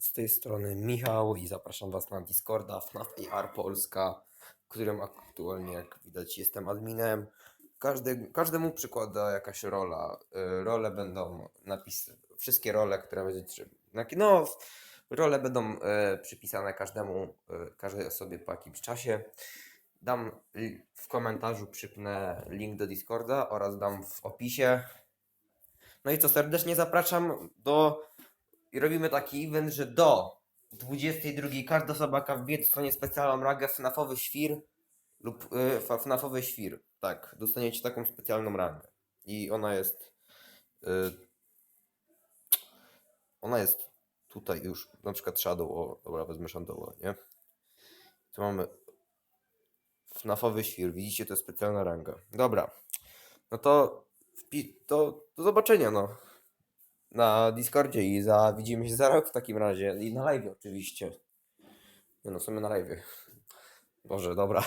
z tej strony Michał i zapraszam Was na Discorda FNAF AR Polska, którym aktualnie, jak widać, jestem adminem. Każdy, każdemu przykłada jakaś rola. Y, Role będą napisy, wszystkie role, które będziecie. No, role będą e, przypisane każdemu, e, każdej osobie po jakimś czasie. Dam w komentarzu, przypnę link do Discorda oraz dam w opisie. No i co, serdecznie zapraszam do i robimy taki event, że do 22 każda osoba, jaka wbije dostanie specjalną rangę FNAFowy świr lub y, FNAFowy świr. Tak, dostaniecie taką specjalną rangę. I ona jest y, ona jest tutaj już, na przykład Shadow, o, dobra, wezmę Shadow, nie? Tu mamy FNAFowy świr, widzicie, to jest specjalna ranga. Dobra, no to, to do zobaczenia, no na Discordzie i za, widzimy się za rok w takim razie. I na live oczywiście. Nie no, sumie na live. Boże, dobra.